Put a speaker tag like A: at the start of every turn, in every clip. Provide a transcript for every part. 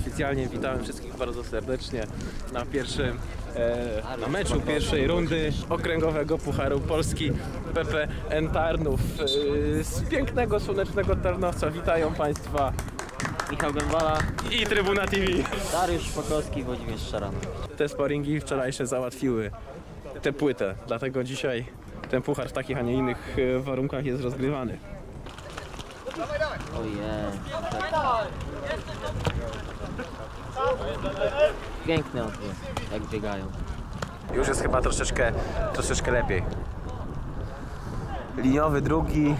A: oficjalnie witamy wszystkich bardzo serdecznie na pierwszym e, na meczu pierwszej rundy okręgowego Pucharu Polski PPN Tarnów. E, z pięknego, słonecznego Tarnowca witają Państwa
B: Michał Gębala,
A: i Trybuna TV.
B: Dariusz Pokowski, Włodzimierz Szaranów.
A: Te sparingi wczorajsze załatwiły tę płytę, dlatego dzisiaj ten puchar w takich, a nie innych e, warunkach jest rozgrywany.
B: Ojej. Piękny odbiór, jak biegają.
A: Już jest chyba troszeczkę, troszeczkę lepiej. Liniowy drugi.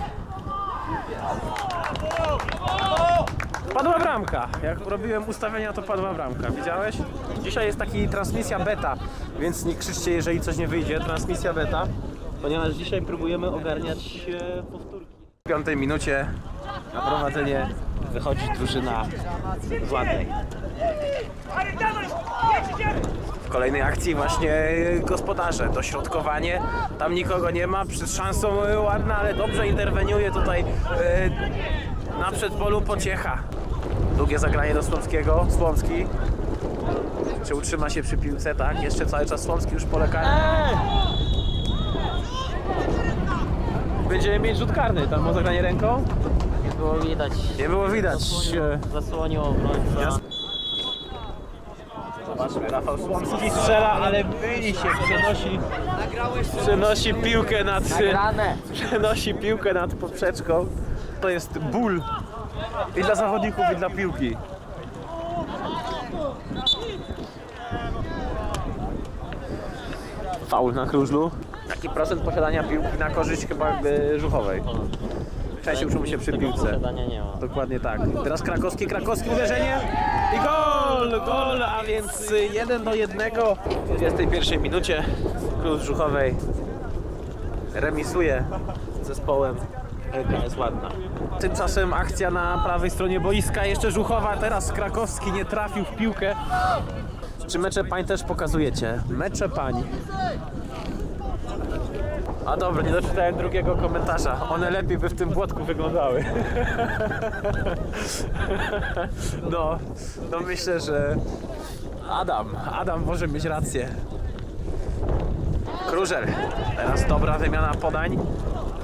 A: Padła bramka. Jak robiłem ustawienia, to padła bramka. Widziałeś? Dzisiaj jest taki transmisja beta, więc nie krzyczcie, jeżeli coś nie wyjdzie. Transmisja beta, ponieważ dzisiaj próbujemy ogarniać e, powtórki. W piątej minucie na prowadzenie wychodzi drużyna z Ładnej. W kolejnej akcji właśnie gospodarze, dośrodkowanie, tam nikogo nie ma, przed szansą ładna, ale dobrze interweniuje tutaj y, na przedpolu pociecha. Długie zagranie do Słomskiego, Słomski. Czy utrzyma się przy piłce, tak? Jeszcze cały czas Słomski już pole karne. Będziemy mieć rzut karny, tam o zagranie ręką?
B: Nie było widać.
A: Nie było widać. e,
B: Zasłonił obrońca.
A: Zobaczmy, Rafał Słomski strzela, ale myli się, przenosi, przenosi piłkę nad, przenosi piłkę nad poprzeczką. To jest ból i dla zawodników, i dla piłki. Faul na krużlu. Jaki procent posiadania piłki na korzyść chyba e, Żuchowej? Częściej uczymy się przy piłce. Dokładnie tak. Teraz Krakowski, Krakowski uderzenie i gol! Gol, a więc 1 do 1 w 21 minucie klub Żuchowej remisuje z zespołem LKS Ładna. Tymczasem akcja na prawej stronie boiska, jeszcze Żuchowa, teraz Krakowski nie trafił w piłkę. Czy mecze pań też pokazujecie? Mecze pań. A dobra, nie doczytałem drugiego komentarza. One lepiej by w tym błotku wyglądały. No, no myślę, że Adam, Adam może mieć rację. Krużel. Teraz dobra wymiana podań.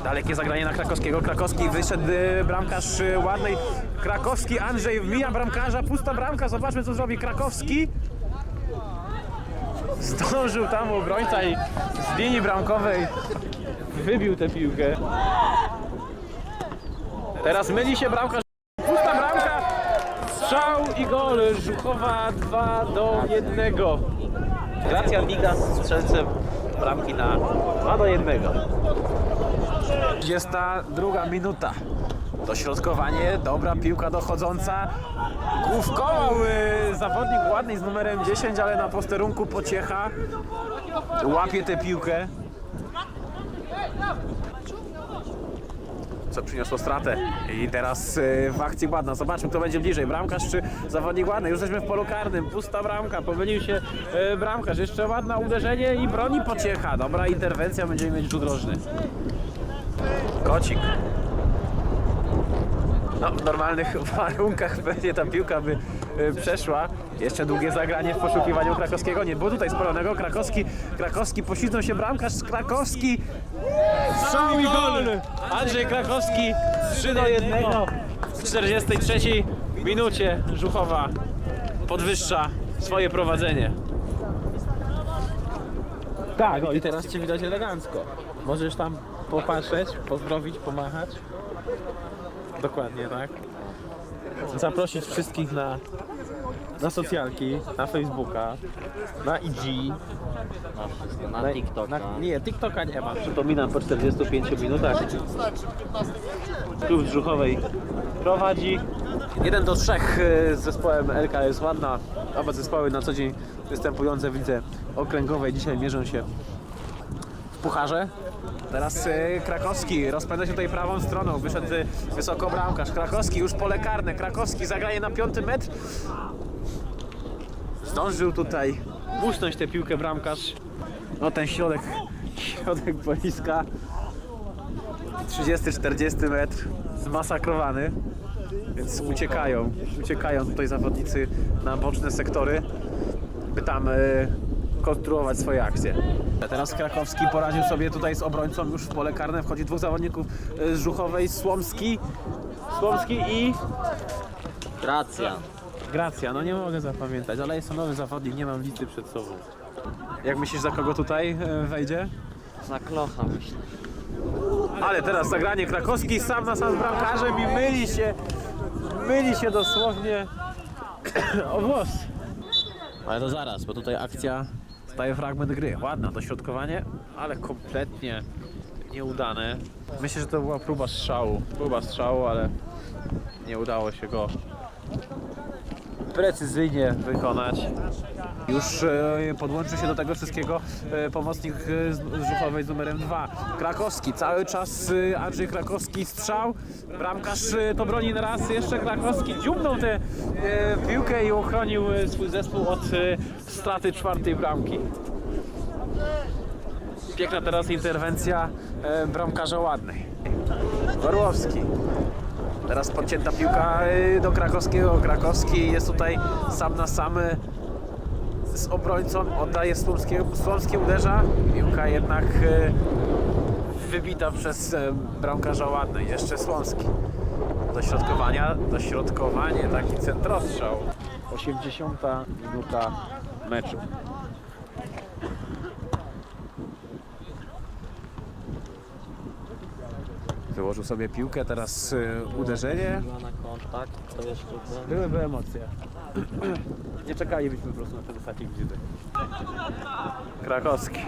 A: Dalekie zagranie na Krakowskiego. Krakowski wyszedł y, bramkarz y, ładnej. Krakowski, Andrzej wmija bramkarza. Pusta bramka. Zobaczmy co zrobi Krakowski. Zdążył tam obrońca i z linii bramkowej wybił tę piłkę. Teraz myli się bramkarz. Pusta bramka. Strzał i gol. Żuchowa 2 do 1. Gracjan Liga z strzelcem bramki na 2 do 1. 22 minuta. Dośrodkowanie, dobra piłka dochodząca. Główkował y, zawodnik ładny z numerem 10, ale na posterunku pociecha. Łapie tę piłkę. Co przyniosło stratę. I teraz y, w akcji ładna. Zobaczmy, kto będzie bliżej. Bramkarz czy zawodnik ładny. Już jesteśmy w polu karnym. Pusta bramka. Pomylił się y, bramkarz. Jeszcze ładne uderzenie i broni pociecha. Dobra interwencja. Będziemy mieć rzut rożny. Kocik. No, w normalnych warunkach pewnie ta piłka by y, przeszła. Jeszcze długie zagranie w poszukiwaniu Krakowskiego. Nie było tutaj spalonego. Krakowski, Krakowski poślizgnął się bramkarz Krakowski. I gol! Andrzej Krakowski 3 do 1 w 43 minucie Żuchowa podwyższa swoje prowadzenie. Tak, no i teraz Cię widać elegancko. Możesz tam popatrzeć, pozdrowić, pomachać. Dokładnie, tak. Zaprosić wszystkich na, na socjalki, na Facebooka, na IG,
B: Na na TikToka.
A: na, nie, TikToka nie ma. Przypominam, po 45 minutach klub z Żuchowej prowadzi. 1 do 3 z zespołem LKS Ładna. Oba zespoły na co dzień występujące w lidze okręgowej dzisiaj mierzą się w pucharze. Teraz e, Krakowski rozpędza się tutaj prawą stroną. Wyszedł e, wysoko bramkarz. Krakowski już pole karne. Krakowski zagranie na piąty metr. Zdążył tutaj musnąć tę piłkę bramkarz. No ten środek, środek boiska 30-40 metr zmasakrowany. Więc uciekają, uciekają tutaj zawodnicy na boczne sektory, by tam e, konstruować swoje akcje. Teraz Krakowski poradził sobie tutaj z obrońcą już w pole karne. Wchodzi dwóch zawodników e, z Żuchowej, Słomski, Słomski i
B: Gracja.
A: Gracja. No nie mogę zapamiętać, ale jest to nowy zawodnik, nie mam listy przed sobą. Jak myślisz, za kogo tutaj e, wejdzie?
B: Za klocha myślę.
A: Ale teraz zagranie Krakowski sam na sam z bramkarzem i myli się, myli się dosłownie o włos. Ale to zaraz, bo tutaj akcja staje fragment gry. Ładne dośrodkowanie, ale kompletnie nieudane. Myślę, że to była próba strzału. Próba strzału, ale nie udało się go precyzyjnie wykonać. Już e, podłączył się do tego wszystkiego e, pomocnik e, z Żuchowej z numerem 2. Krakowski, cały czas Andrzej Krakowski strzał. Bramkarz to broni raz jeszcze Krakowski dziubnął tę piłkę i uchronił swój zespół od straty czwartej bramki. Piękna teraz interwencja bramkarza ładnej. Orłowski. Teraz podcięta piłka y, do Krakowskiego. Krakowski jest tutaj sam na sam y, z obrońcą. Oddaje Słomski, Słomski uderza. Piłka jednak y, wybita przez bramkarza ładnej. Jeszcze Słomski. Dośrodkowania, dośrodkowanie, taki centrostrzał. 80 minuta meczu. Wyłożył sobie piłkę, teraz y, uderzenie. Byłyby emocje. Nie czekalibyśmy po prostu na ten ostatni wizyty. Krakowski.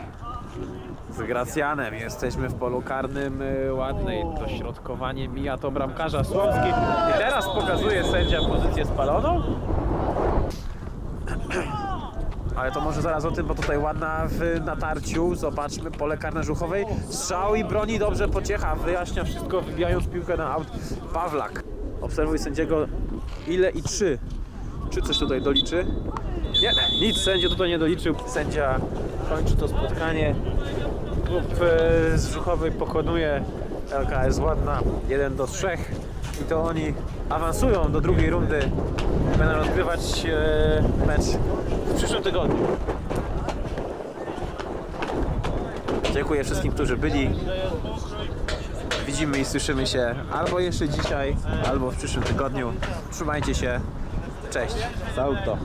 A: Z Gracjanem jesteśmy w polu karnym y, ładnej. Dośrodkowanie mija to bramkarza Słomski. I teraz pokazuje sędzia pozycję spaloną. Ale to może zaraz o tym, bo tutaj ładna w natarciu. Zobaczmy pole karne Żuchowej. Strzał i broni dobrze pociecha. Wyjaśnia wszystko, wybijając piłkę na aut. Pawlak. Obserwuj sędziego ile i czy. Czy coś tutaj doliczy? Nie, nic sędzia tutaj nie doliczył. Sędzia kończy to spotkanie. Klub e, z Żuchowej pokonuje LKS Ładna 1 do 3 i to oni awansują do drugiej rundy. Będą rozgrywać e, mecz w przyszłym tygodniu. Dziękuję wszystkim, którzy byli. Widzimy i słyszymy się albo jeszcze dzisiaj, albo w przyszłym tygodniu. Trzymajcie się. Cześć. Za auto.